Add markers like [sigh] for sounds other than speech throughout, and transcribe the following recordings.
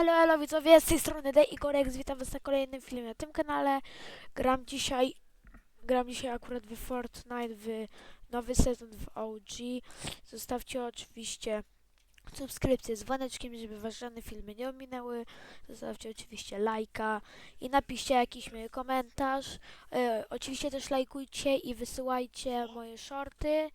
Elo, elo widzowie, z tej strony Dej i Gorek, witam was na kolejnym filmie na tym kanale. Gram dzisiaj, gram dzisiaj akurat w Fortnite, w nowy sezon w OG. Zostawcie oczywiście subskrypcję z dzwoneczkiem, żeby was żadne filmy nie ominęły. Zostawcie oczywiście lajka i napiszcie jakiś miły komentarz. E, oczywiście też lajkujcie i wysyłajcie moje shorty.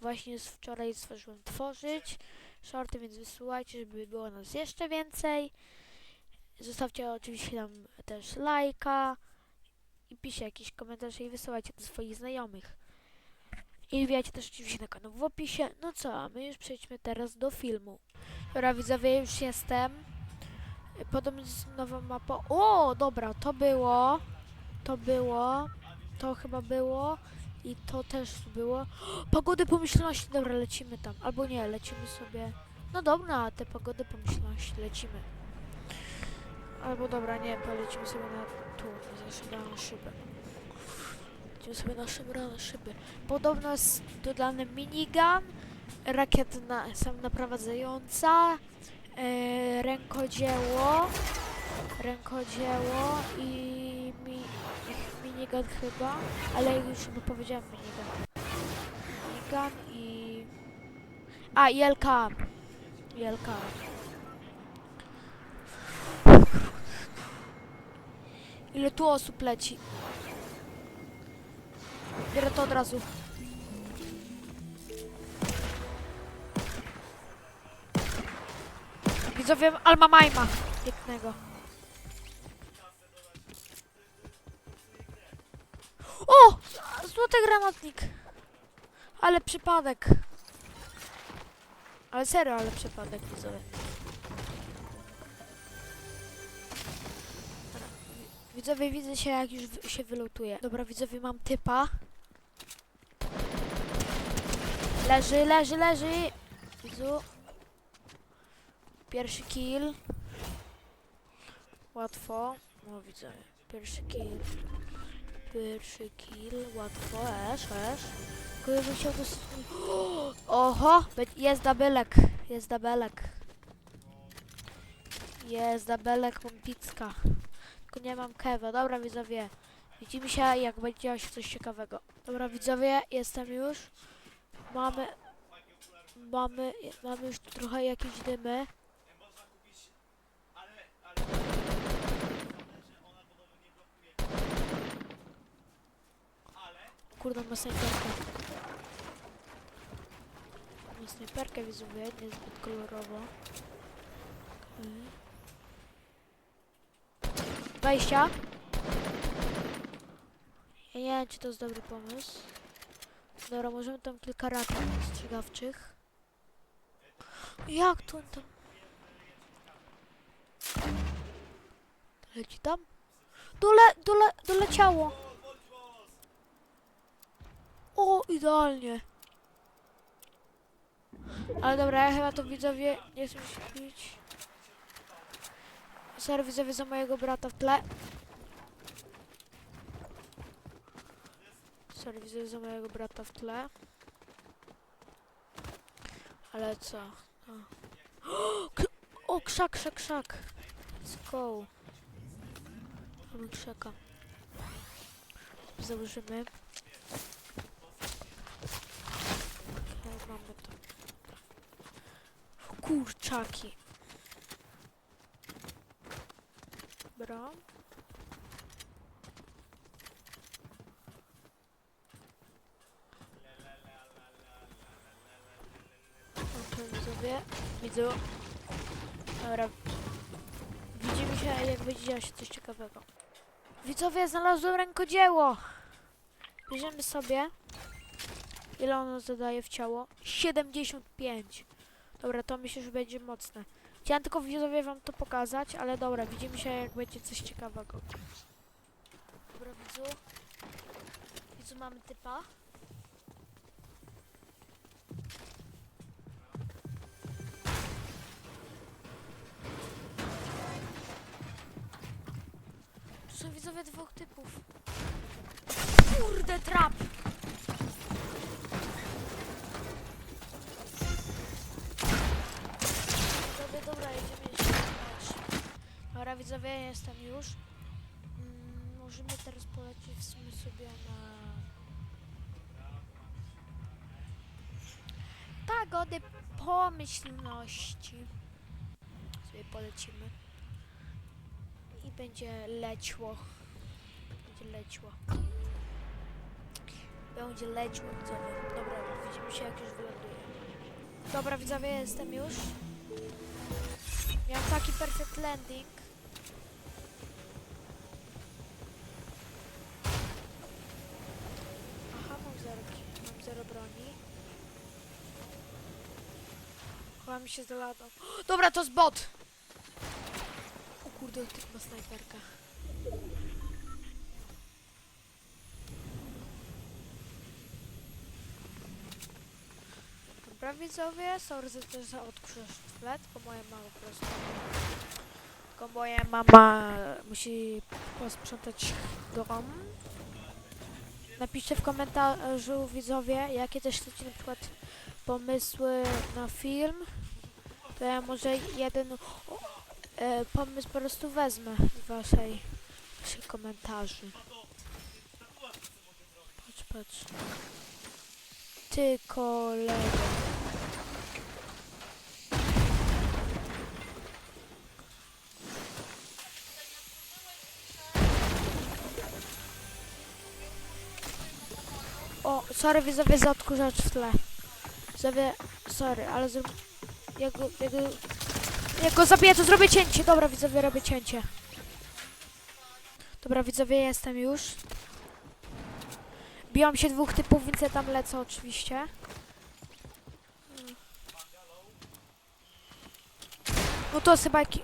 Właśnie z wczoraj stworzyłem tworzyć shorty, więc wysyłajcie, żeby było nas jeszcze więcej. Zostawcie oczywiście tam też lajka i piszcie jakieś komentarze i wysyłajcie do swoich znajomych. I wbijajcie też oczywiście na kanał w opisie. No co, a my już przejdźmy teraz do filmu. Dobra, widzowie, już jestem. Podobnie z nową mapą. O, dobra, to było. To było. To chyba było. I to też było. Pogody pomyślności. Dobra, lecimy tam. Albo nie, lecimy sobie. No dobra, te pogody pomyślności lecimy. Albo dobra, nie, polecimy sobie na tu, na szyby. Lecimy sobie na szybrane szyby. Podobno jest dodany minigun, rakieta sam naprowadzająca, e, rękodzieło, rękodzieło i minigun chyba, ale już chyba powiedziałem minigun. Minigun i... A, i LK. I LK. Ile tu osób leci? Biorę to od razu. Widzowie Alma Majma. Pięknego. Złoty granatnik. Ale przypadek. Ale serio, ale przypadek widzowie. Widzowie, widzę się jak już się wylutuje. Dobra, widzowie, mam typa. Leży, leży, leży. Widzu. Pierwszy kill. Łatwo. No widzowie. Pierwszy kill. Pierwszy kill. Łatwo. Esz, esz. Tylko bym chciał dosyć... Oho! Jest dabelek. Jest dabelek. Jest dabelek, mam picka. Tylko nie mam kewa. Dobra widzowie. Widzimy się jak będzie się coś ciekawego. Dobra widzowie, jestem już. Mamy... Mamy, mamy już trochę jakieś dymy. Kurde, ma snajperkę. Ma snajperkę widzowie, niezbyt kolorowo. Okej. Wejścia. Ja nie wiem, czy to jest dobry pomysł. Dobra, możemy tam kilka rakiet ostrzegawczych. Jak to on tam? Leci tam? Dole, dole, doleciało. O, idealnie. Ale dobra, ja chyba to widzowie nie chcę się pić. Sorry widzowie za mojego brata w tle. Sorry widzowie za mojego brata w tle. Ale co? O, [gasps] o krzak, krzak, krzak. Let's go. Mamy krzaka. Założymy. Okej, mamy to. Kurczaki. Dobra. Widzowie. Widzę. Dobra. Widzimy się, jak będzie działo się coś ciekawego. Widzowie, znalazłem rękodzieło. Bierzemy sobie. Ile ono zadaje w ciało? 75. Dobra, to myślę, że będzie mocne. Chciałem tylko widzowie wam to pokazać, ale dobra, widzimy się jak będzie coś ciekawego. Dobra, widzu. Widzu, mamy typa. Tu są widzowie dwóch typów. Kurde, trap! Widzowie, dobra, jedziemy jeszcze na mecz. Widzowie, jestem już. Mm, możemy teraz polecieć sobie na... Pagody pomyślności. Sobie polecimy. I będzie leciło. Będzie leciło. Będzie leciło, widzowie. Dobra, widzimy się jak już wyląduje. Dobra, widzowie, jestem już. Miałem taki perfect landing. Chowam się za ladą. Dobra, to jest bot! O kurde, typ ma snajperkę. Dobra, widzowie, sorry za to, że odkrzyż flet, bo moja mama po prostu... Tylko moja mama musi posprzątać dom. Napiszcie w komentarzu widzowie, jakie też chcecie na przykład pomysły na film. To ja może jeden o, e, pomysł po prostu wezmę z waszej, waszych komentarzy. Patrz, patrz. Ty kolego. O, sorry widzowie za odkurzacz w tle. Widzowie, sorry, ale zrób... Jak go, jak go, go zabiję, to zrobię cięcie. Dobra, widzowie, robię cięcie. Dobra, widzowie, jestem już. Biją się dwóch typów, więc ja tam lecę oczywiście. No to chyba jaki...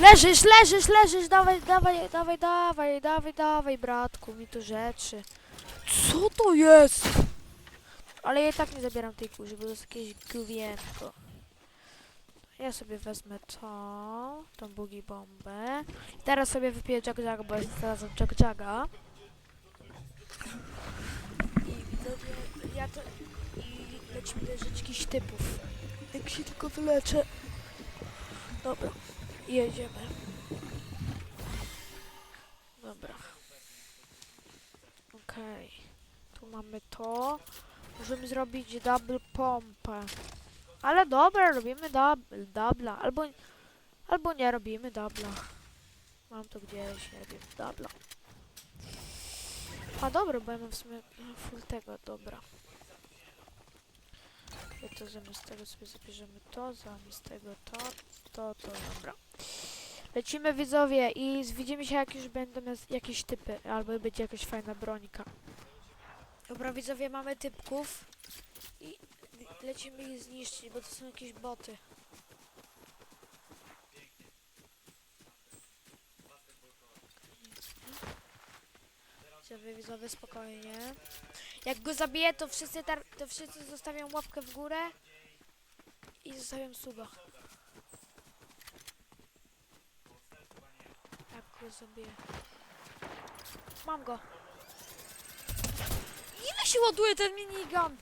Leżysz, leżysz, leżysz, dawaj, dawaj, dawaj, dawaj, dawaj, dawaj, bratku, mi tu rzeczy. Co to jest? Ale ja tak nie zabieram tej kurzy, bo to jest jakieś gówienko. Ja sobie wezmę to, tą bugi bombę. Teraz sobie wypiję Jack Jack, bo jest teraz Jack Jacka. I widzowie, ja to... I lecimy leżeć jakichś typów. Jak się tylko wyleczę. Dobra, jedziemy. Dobra. Okej. Tu mamy to. Możemy zrobić double pompę. Ale dobra, robimy double, dubla. Albo, albo nie robimy dubla. Mam to gdzieś, nie robimy dubla. A dobra, bo ja mam w sumie full tego, dobra. I to zamiast tego sobie zabierzemy to, zamiast tego to, to, to, dobra. Lecimy widzowie i widzimy się jak już będą jakieś typy, albo będzie jakaś fajna brońka. Dobra widzowie, mamy typków i lecimy ich zniszczyć, bo to są jakieś boty. Widzowie, widzowie, spokojnie. Jak go zabiję, to wszyscy, to wszyscy zostawią łapkę w górę i zostawią suba. Jak go zabiję. Mam go. Ile się ładuje ten minigun?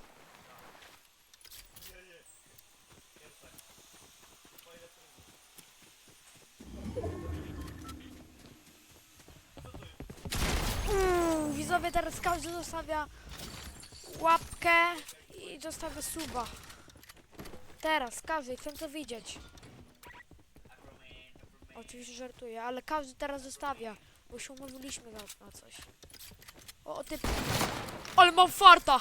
Uuu, widzowie teraz każdy zostawia łapkę i zostawia suba. Teraz każdy, chcę to widzieć. Oczywiście żartuję, ale każdy teraz zostawia, bo się umówiliśmy na, coś. O, o. Ale mam farta!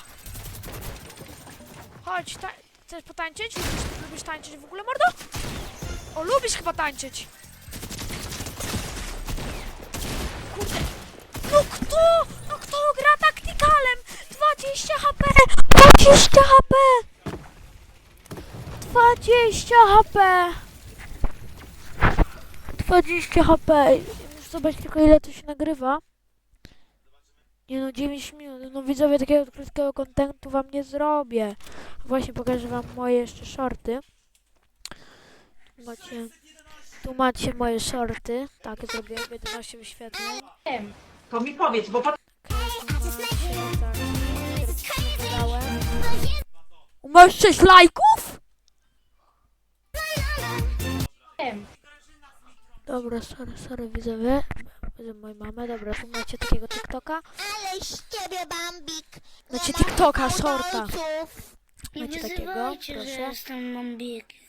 Chodź, ta... chcesz potańczyć? Lubisz, lubisz tańczyć w ogóle, mordo? O, lubisz chyba tańczyć. Kurde. No kto? No kto gra taktykalem? 20 HP! 20 HP! 20 HP! 20 HP! Muszę zobaczyć tylko ile to się nagrywa. Nie no, 9 minut. No widzowie, takiego krótkiego kontentu wam nie zrobię. Właśnie pokażę wam moje jeszcze shorty. Tu macie, tu macie moje shorty. Tak, zrobiłem 11 wyświetleń. To mi powiedz, bo potem Masz 6 lajków? Dobra, sorry, sorry widzowie. Widzę moją mamę, dobra, tu macie takiego TikToka. Ale z ciebie, Bambik! Nie Macie ma TikToka, shorta. fałdolców. Nie Macie takiego, wyzywajcie, że proszę. jestem mambikiem.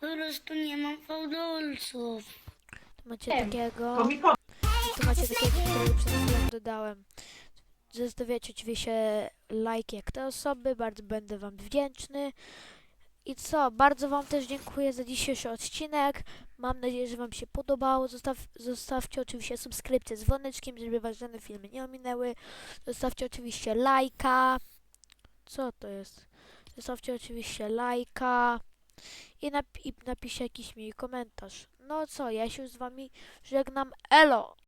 Po prostu nie mam fałdolców. Tu macie takiego. To mi. Tu macie takiego, którego przed chwilą dodałem. Zostawiacie oczywiście lajki jak te osoby, bardzo będę wam wdzięczny. I co, bardzo wam też dziękuję za dzisiejszy odcinek. Mam nadzieję, że wam się podobało. Zostaw, zostawcie oczywiście subskrypcję z dzwoneczkiem, żeby was żadne filmy nie ominęły. Zostawcie oczywiście lajka. Co to jest? Zostawcie oczywiście lajka. I, nap- i napiszcie jakiś miły komentarz. No co, ja się z wami żegnam. Elo!